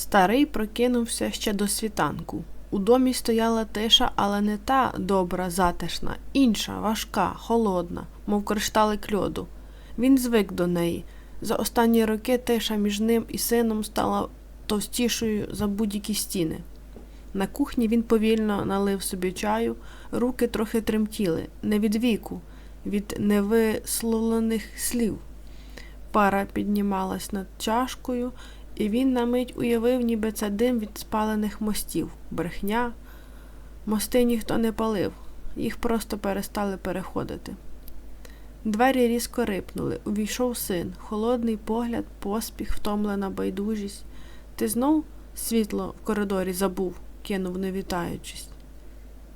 Старий прокинувся ще до світанку. У домі стояла тиша, але не та добра, затишна, інша, важка, холодна, мов кришталик льоду. Він звик до неї. За останні роки тиша між ним і сином стала товстішою за будь-які стіни. На кухні він повільно налив собі чаю, руки трохи тремтіли, не від віку, від невисловлених слів. Пара піднімалась над чашкою, і він на мить уявив, ніби це дим від спалених мостів, брехня. Мости ніхто не палив, їх просто перестали переходити. Двері різко рипнули, увійшов син, холодний погляд, поспіх, втомлена байдужість. Ти знов світло в коридорі забув, кинув, не вітаючись.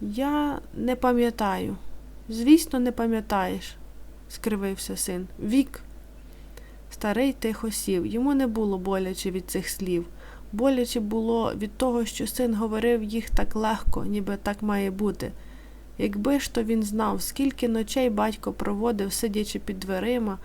Я не пам'ятаю. Звісно, не пам'ятаєш, скривився син. Вік. Старий тихо сів. Йому не було боляче від цих слів. Боляче було від того, що син говорив їх так легко, ніби так має бути. Якби ж то він знав, скільки ночей батько проводив, сидячи під дверима,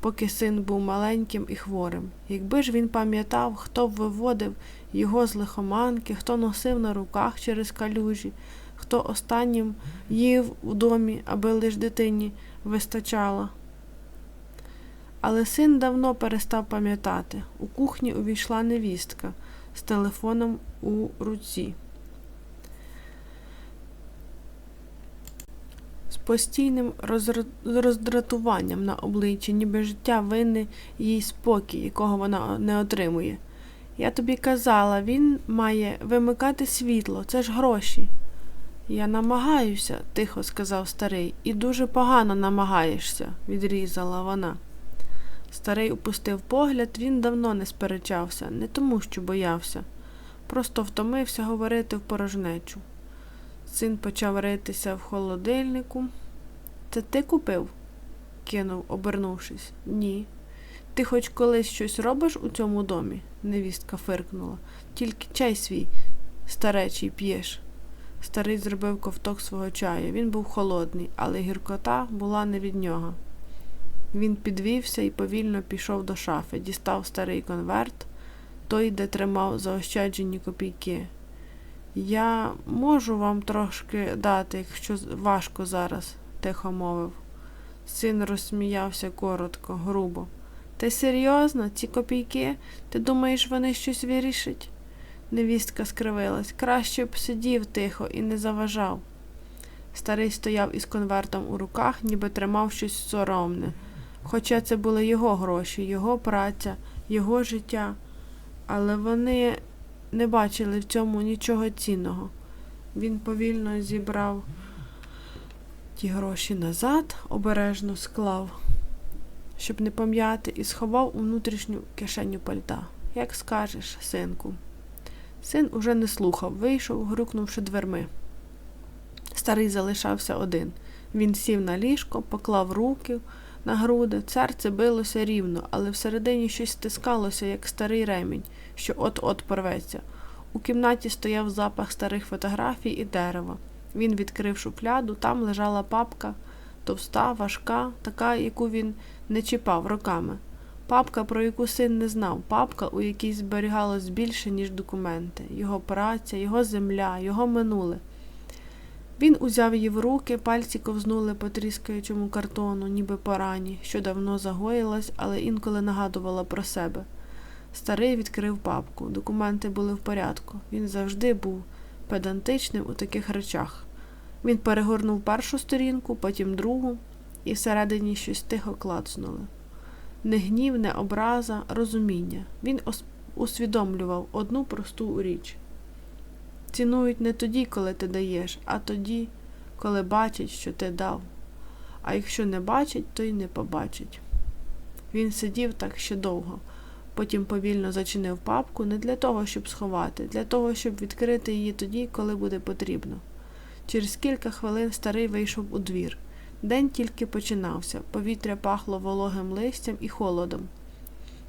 поки син був маленьким і хворим. Якби ж він пам'ятав, хто виводив його з лихоманки, хто носив на руках через калюжі, хто останнім їв у домі, аби лиш дитині вистачало. Але син давно перестав пам'ятати. У кухні увійшла невістка з телефоном у руці. З постійним роздратуванням на обличчі, ніби життя винне їй спокій, якого вона не отримує. Я тобі казала, він має вимикати світло, це ж гроші. Я намагаюся, тихо сказав старий, і дуже погано намагаєшся, відрізала вона. Старий опустив погляд, він давно не сперечався, не тому, що боявся, просто втомився говорити в порожнечу. Син почав ритися в холодильнику. Це ти купив? кинув, обернувшись. Ні. Ти хоч колись щось робиш у цьому домі? невістка фиркнула. Тільки чай свій старечий п'єш. Старий зробив ковток свого чаю. Він був холодний, але гіркота була не від нього. Він підвівся і повільно пішов до шафи, дістав старий конверт, той, де тримав заощаджені копійки. Я можу вам трошки дати, якщо важко зараз, тихо мовив. Син розсміявся коротко, грубо. Ти серйозно, ці копійки? Ти думаєш, вони щось вирішать? Невістка скривилась. Краще б сидів тихо і не заважав. Старий стояв із конвертом у руках, ніби тримав щось соромне. Хоча це були його гроші, його праця, його життя, але вони не бачили в цьому нічого цінного. Він повільно зібрав ті гроші назад, обережно склав, щоб не пом'яти, і сховав у внутрішню кишеню пальта. Як скажеш, синку. Син уже не слухав, вийшов, грюкнувши дверми. Старий залишався один. Він сів на ліжко, поклав руки на груди, серце билося рівно, але всередині щось стискалося, як старий ремінь, що от-от порветься. У кімнаті стояв запах старих фотографій і дерева. Він відкрив шуфляду, там лежала папка, товста, важка, така, яку він не чіпав роками. Папка, про яку син не знав, папка, у якій зберігалось більше, ніж документи, його праця, його земля, його минуле. Він узяв її в руки, пальці ковзнули по тріскаючому картону, ніби порані, що давно загоїлась, але інколи нагадувала про себе. Старий відкрив папку. Документи були в порядку. Він завжди був педантичним у таких речах. Він перегорнув першу сторінку, потім другу, і всередині щось тихо клацнуло. Не гнів, не образа, розуміння. Він усвідомлював одну просту річ. Цінують не тоді, коли ти даєш, а тоді, коли бачать, що ти дав. А якщо не бачать, то й не побачать. Він сидів так ще довго, потім повільно зачинив папку не для того, щоб сховати, для того, щоб відкрити її тоді, коли буде потрібно. Через кілька хвилин старий вийшов у двір. День тільки починався, повітря пахло вологим листям і холодом.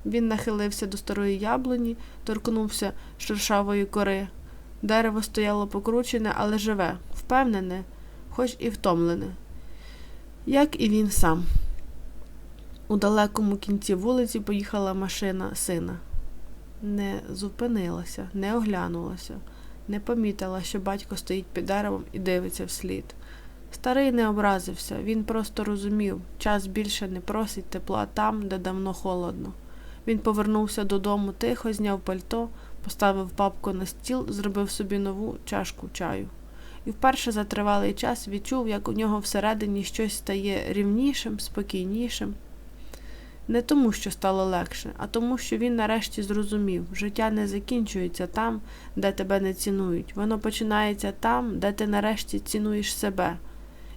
Він нахилився до старої яблуні, торкнувся шершавої кори. Дерево стояло покручене, але живе, впевнене, хоч і втомлене, як і він сам. У далекому кінці вулиці поїхала машина сина. не зупинилася, не оглянулася, не помітила, що батько стоїть під деревом і дивиться вслід. Старий не образився, він просто розумів, час більше не просить тепла там, де давно холодно. Він повернувся додому тихо, зняв пальто, поставив папку на стіл, зробив собі нову чашку чаю. І вперше за тривалий час відчув, як у нього всередині щось стає рівнішим, спокійнішим. Не тому, що стало легше, а тому, що він нарешті зрозумів, життя не закінчується там, де тебе не цінують. Воно починається там, де ти нарешті цінуєш себе.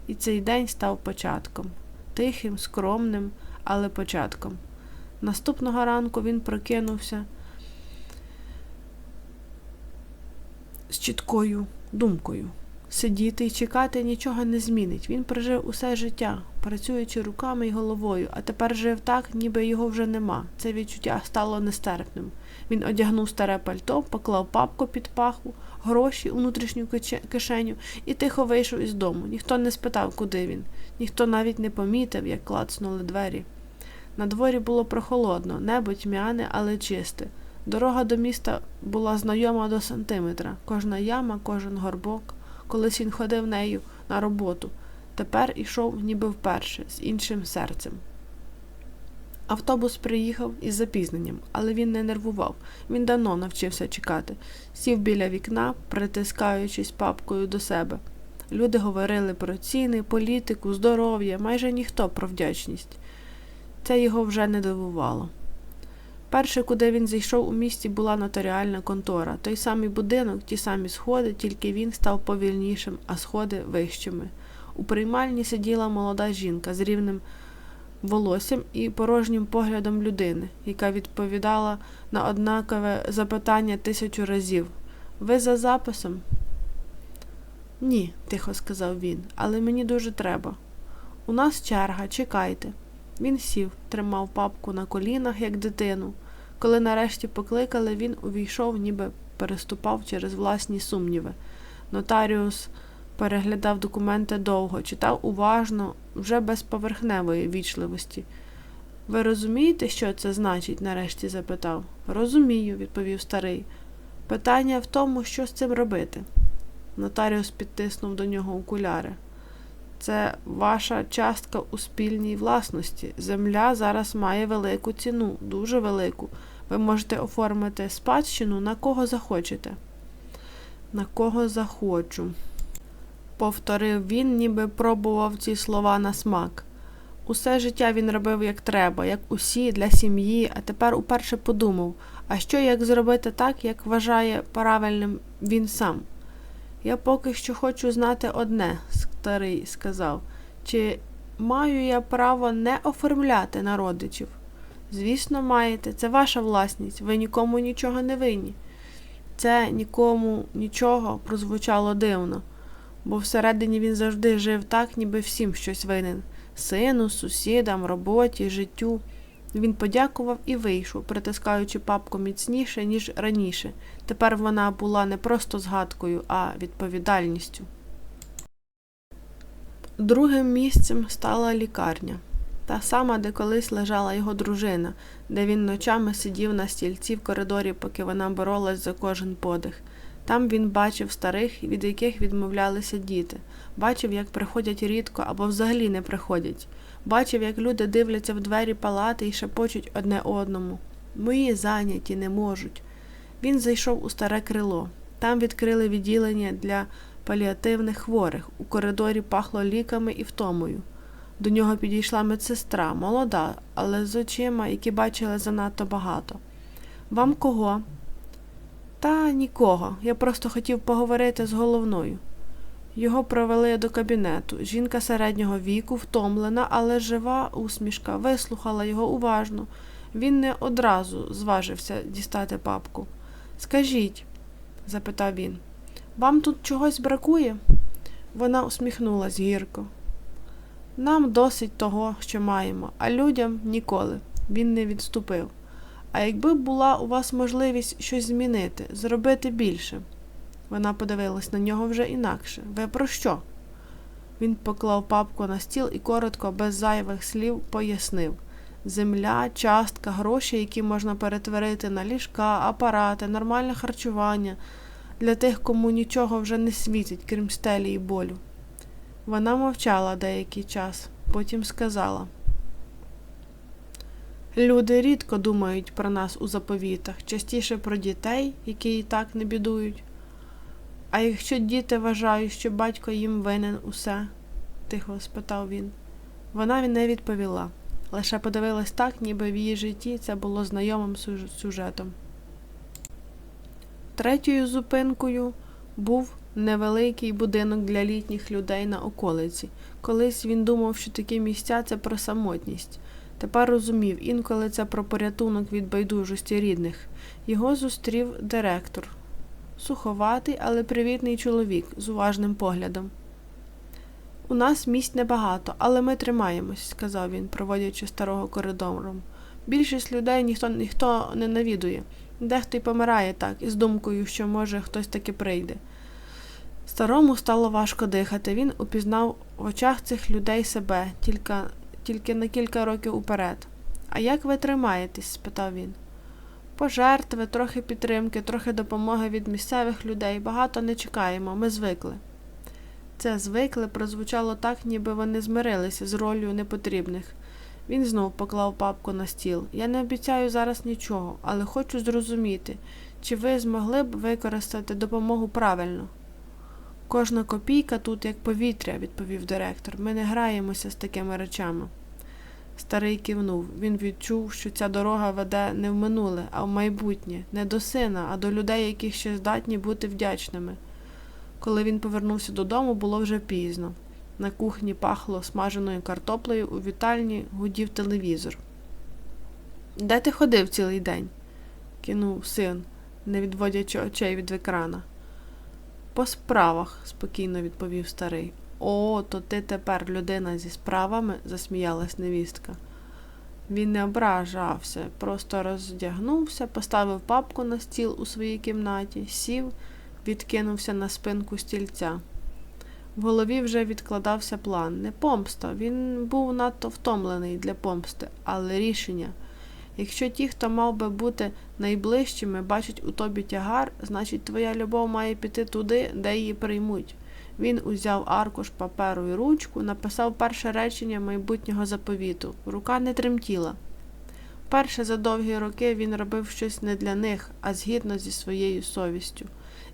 І цей день став початком тихим, скромним, але початком. Наступного ранку він прокинувся з чіткою думкою. Сидіти і чекати нічого не змінить. Він прожив усе життя, працюючи руками і головою, а тепер жив так, ніби його вже нема. Це відчуття стало нестерпним. Він одягнув старе пальто, поклав папку під паху, гроші у внутрішню кишеню і тихо вийшов із дому. Ніхто не спитав, куди він, ніхто навіть не помітив, як клацнули двері. На дворі було прохолодно, небо тьмяне, але чисте. Дорога до міста була знайома до сантиметра, кожна яма, кожен горбок. Колись він ходив нею на роботу, тепер ішов ніби вперше, з іншим серцем. Автобус приїхав із запізненням, але він не нервував. Він давно навчився чекати, сів біля вікна, притискаючись папкою до себе. Люди говорили про ціни, політику, здоров'я, майже ніхто про вдячність. Це його вже не дивувало. Перше, куди він зайшов у місті, була нотаріальна контора. Той самий будинок, ті самі сходи, тільки він став повільнішим, а сходи вищими. У приймальні сиділа молода жінка з рівним волоссям і порожнім поглядом людини, яка відповідала на однакове запитання тисячу разів. Ви за записом? Ні, тихо сказав він, але мені дуже треба. У нас черга, чекайте. Він сів, тримав папку на колінах, як дитину. Коли нарешті покликали, він увійшов, ніби переступав через власні сумніви. Нотаріус переглядав документи довго, читав уважно, вже без поверхневої вічливості. Ви розумієте, що це значить? нарешті запитав. Розумію, відповів старий. Питання в тому, що з цим робити. Нотаріус підтиснув до нього окуляри. Це ваша частка у спільній власності. Земля зараз має велику ціну, дуже велику. Ви можете оформити спадщину на кого захочете. На кого захочу, повторив він, ніби пробував ці слова на смак. Усе життя він робив як треба, як усі для сім'ї, а тепер уперше подумав, а що як зробити так, як вважає правильним він сам. Я поки що хочу знати одне, старий сказав, чи маю я право не оформляти на родичів? Звісно, маєте, це ваша власність, ви нікому нічого не винні. Це нікому нічого прозвучало дивно, бо всередині він завжди жив так, ніби всім щось винен сину, сусідам, роботі, життю. Він подякував і вийшов, притискаючи папку міцніше, ніж раніше. Тепер вона була не просто згадкою, а відповідальністю. Другим місцем стала лікарня, та сама, де колись лежала його дружина, де він ночами сидів на стільці в коридорі, поки вона боролась за кожен подих. Там він бачив старих, від яких відмовлялися діти, бачив, як приходять рідко або взагалі не приходять, бачив, як люди дивляться в двері палати і шепочуть одне одному. Мої зайняті не можуть. Він зайшов у старе крило. Там відкрили відділення для паліативних хворих. У коридорі пахло ліками і втомою. До нього підійшла медсестра, молода, але з очима, які бачили занадто багато. Вам кого? Та нікого. Я просто хотів поговорити з головною. Його провели до кабінету. Жінка середнього віку, втомлена, але жива усмішка, вислухала його уважно. Він не одразу зважився дістати папку. Скажіть, запитав він, вам тут чогось бракує? Вона усміхнулась гірко. Нам досить того, що маємо, а людям ніколи. Він не відступив. А якби була у вас можливість щось змінити, зробити більше? Вона подивилась на нього вже інакше. Ви про що? Він поклав папку на стіл і коротко, без зайвих слів, пояснив Земля, частка, гроші, які можна перетворити на ліжка, апарати, нормальне харчування для тих, кому нічого вже не світить, крім стелі і болю. Вона мовчала деякий час, потім сказала. Люди рідко думають про нас у заповітах, частіше про дітей, які і так не бідують. А якщо діти вважають, що батько їм винен усе? тихо спитав він. Вона не відповіла, лише подивилась так, ніби в її житті це було знайомим сюжетом. Третьою зупинкою був невеликий будинок для літніх людей на околиці. Колись він думав, що такі місця це про самотність. Тепер розумів, інколи це про порятунок від байдужості рідних. Його зустрів директор. Суховатий, але привітний чоловік з уважним поглядом. У нас місць небагато, але ми тримаємось, сказав він, проводячи старого коридором. Більшість людей ніхто ніхто не навідує. Дехто й помирає так, із думкою, що може хтось таки прийде. Старому стало важко дихати. Він упізнав в очах цих людей себе тільки, тільки на кілька років уперед. А як ви тримаєтесь? спитав він. Пожертви, трохи підтримки, трохи допомоги від місцевих людей. Багато не чекаємо, ми звикли. Це звикли прозвучало так, ніби вони змирилися з ролью непотрібних. Він знов поклав папку на стіл. Я не обіцяю зараз нічого, але хочу зрозуміти, чи ви змогли б використати допомогу правильно. Кожна копійка тут як повітря, відповів директор. Ми не граємося з такими речами. Старий кивнув. Він відчув, що ця дорога веде не в минуле, а в майбутнє, не до сина, а до людей, які ще здатні бути вдячними. Коли він повернувся додому, було вже пізно. На кухні пахло смаженою картоплею, у вітальні гудів телевізор. Де ти ходив цілий день? кинув син, не відводячи очей від екрана. По справах, спокійно відповів старий. О, то ти тепер людина зі справами, засміялась невістка. Він не ображався, просто роздягнувся, поставив папку на стіл у своїй кімнаті, сів, відкинувся на спинку стільця. В голові вже відкладався план. Не помста. Він був надто втомлений для помсти, але рішення. Якщо ті, хто мав би бути найближчими, бачать у тобі тягар, значить твоя любов має піти туди, де її приймуть. Він узяв аркуш паперу і ручку, написав перше речення майбутнього заповіту. Рука не тремтіла. Перше за довгі роки він робив щось не для них, а згідно зі своєю совістю.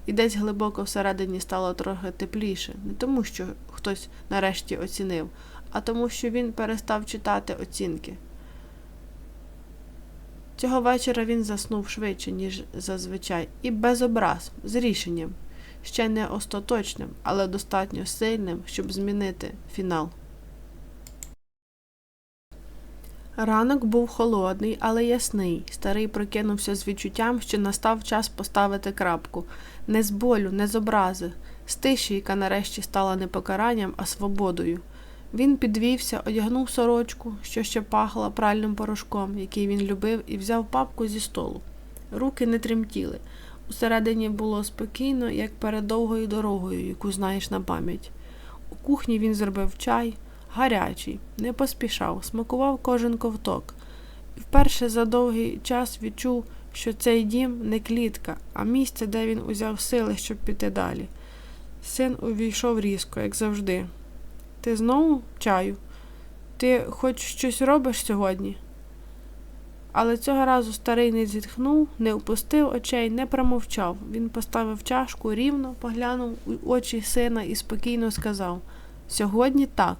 І десь глибоко всередині стало трохи тепліше, не тому, що хтось нарешті оцінив, а тому, що він перестав читати оцінки. Цього вечора він заснув швидше, ніж зазвичай, і без образ, з рішенням, ще не остаточним, але достатньо сильним, щоб змінити фінал. Ранок був холодний, але ясний. Старий прокинувся з відчуттям, що настав час поставити крапку не з болю, не з образи, з тиші, яка нарешті стала не покаранням, а свободою. Він підвівся, одягнув сорочку, що ще пахла пральним порошком, який він любив, і взяв папку зі столу. Руки не тремтіли. Усередині було спокійно, як перед довгою дорогою, яку знаєш на пам'ять. У кухні він зробив чай, гарячий, не поспішав, смакував кожен ковток. І вперше за довгий час відчув, що цей дім не клітка, а місце, де він узяв сили, щоб піти далі. Син увійшов різко, як завжди. Ти знову чаю? Ти хоч щось робиш сьогодні? Але цього разу старий не зітхнув, не опустив очей, не промовчав. Він поставив чашку рівно, поглянув у очі сина і спокійно сказав Сьогодні так.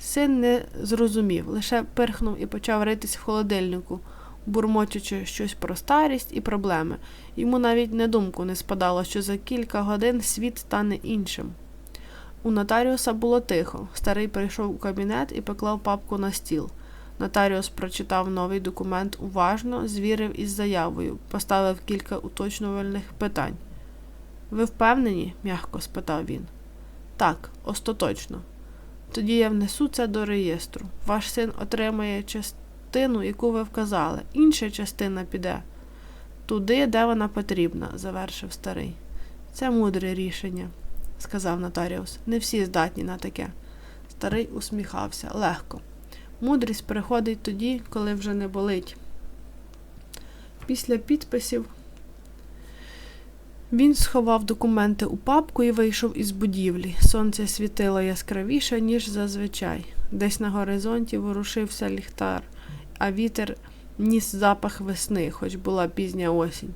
Син не зрозумів, лише пирхнув і почав ритись в холодильнику, бурмочучи щось про старість і проблеми. Йому навіть на думку не спадало, що за кілька годин світ стане іншим. У нотаріуса було тихо. Старий прийшов у кабінет і поклав папку на стіл. Нотаріус прочитав новий документ уважно, звірив із заявою, поставив кілька уточнювальних питань. Ви впевнені? м'яко спитав він. Так, остаточно. Тоді я внесу це до реєстру. Ваш син отримає частину, яку ви вказали. Інша частина піде туди, де вона потрібна, завершив старий. Це мудре рішення, сказав нотаріус. Не всі здатні на таке. Старий усміхався легко. Мудрість приходить тоді, коли вже не болить. Після підписів він сховав документи у папку і вийшов із будівлі. Сонце світило яскравіше, ніж зазвичай. Десь на горизонті ворушився ліхтар, а вітер ніс запах весни, хоч була пізня осінь.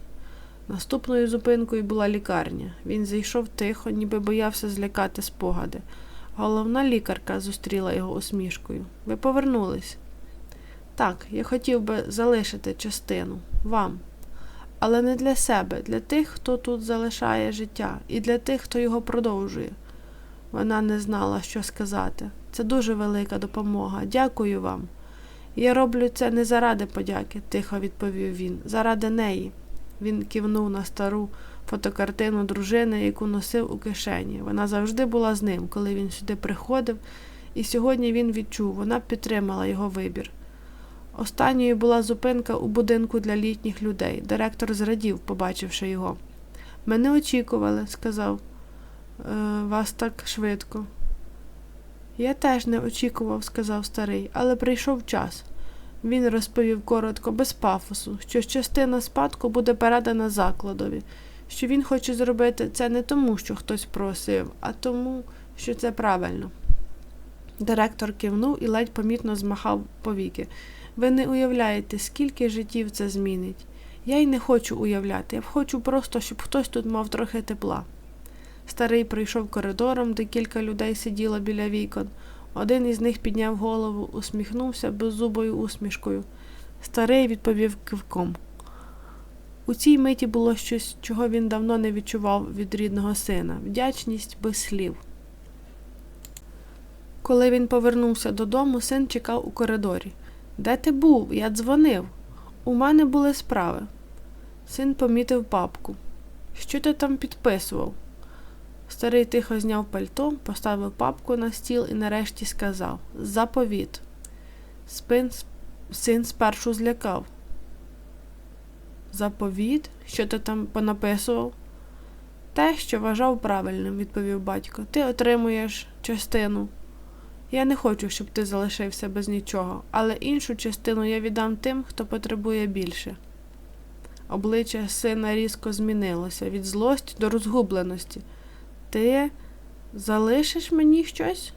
Наступною зупинкою була лікарня. Він зайшов тихо, ніби боявся злякати спогади. Головна лікарка зустріла його усмішкою. Ви повернулись. Так, я хотів би залишити частину вам. Але не для себе, для тих, хто тут залишає життя, і для тих, хто його продовжує. Вона не знала, що сказати. Це дуже велика допомога. Дякую вам. Я роблю це не заради подяки, тихо відповів він, заради неї. Він кивнув на стару фотокартину дружини, яку носив у кишені. Вона завжди була з ним, коли він сюди приходив, і сьогодні він відчув, вона підтримала його вибір. Останньою була зупинка у будинку для літніх людей. Директор зрадів, побачивши його. Ми не очікували, сказав, «Е, вас так швидко. Я теж не очікував, сказав старий, але прийшов час. Він розповів коротко, без пафосу, що частина спадку буде передана закладові, що він хоче зробити це не тому, що хтось просив, а тому, що це правильно. Директор кивнув і ледь помітно змахав повіки. Ви не уявляєте, скільки життів це змінить. Я й не хочу уявляти, я хочу просто, щоб хтось тут мав трохи тепла. Старий прийшов коридором, де кілька людей сиділо біля вікон. Один із них підняв голову, усміхнувся беззубою усмішкою. Старий відповів кивком. У цій миті було щось, чого він давно не відчував від рідного сина вдячність без слів. Коли він повернувся додому, син чекав у коридорі. Де ти був? Я дзвонив. У мене були справи. Син помітив папку. Що ти там підписував? Старий тихо зняв пальто, поставив папку на стіл і нарешті сказав Заповіт. Спин, син спершу злякав. Заповіт? Що ти там понаписував? Те, що вважав правильним, відповів батько. Ти отримуєш частину. Я не хочу, щоб ти залишився без нічого, але іншу частину я віддам тим, хто потребує більше. Обличчя сина різко змінилося від злості до розгубленості. Ти залишиш мені щось?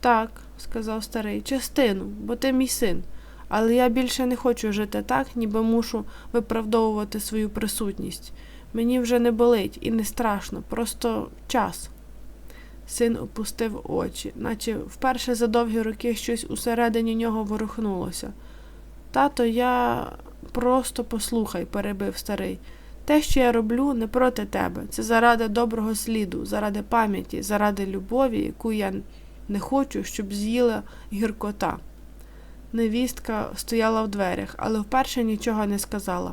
Так, сказав старий, частину, бо ти мій син. Але я більше не хочу жити так, ніби мушу виправдовувати свою присутність. Мені вже не болить і не страшно, просто час. Син опустив очі, наче вперше за довгі роки щось усередині нього ворухнулося. Тато, я просто послухай, перебив старий. Те, що я роблю, не проти тебе. Це заради доброго сліду, заради пам'яті, заради любові, яку я не хочу, щоб з'їла гіркота. Невістка стояла в дверях, але вперше нічого не сказала.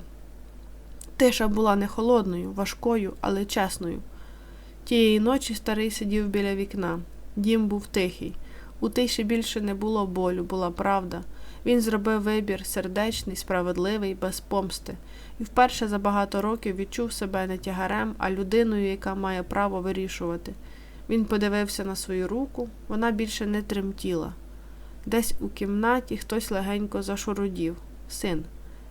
Тиша була не холодною, важкою, але чесною. Тієї ночі старий сидів біля вікна. Дім був тихий. У тиші більше не було болю, була правда. Він зробив вибір сердечний, справедливий, без помсти, і вперше за багато років відчув себе не тягарем, а людиною, яка має право вирішувати. Він подивився на свою руку, вона більше не тремтіла. Десь у кімнаті хтось легенько зашурудів. Син.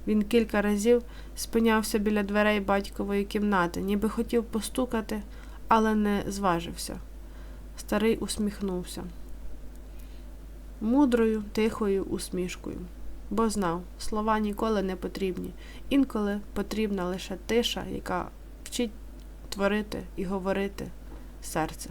Він кілька разів спинявся біля дверей батькової кімнати, ніби хотів постукати, але не зважився. Старий усміхнувся мудрою, тихою усмішкою, бо знав, слова ніколи не потрібні, інколи потрібна лише тиша, яка вчить творити і говорити серце.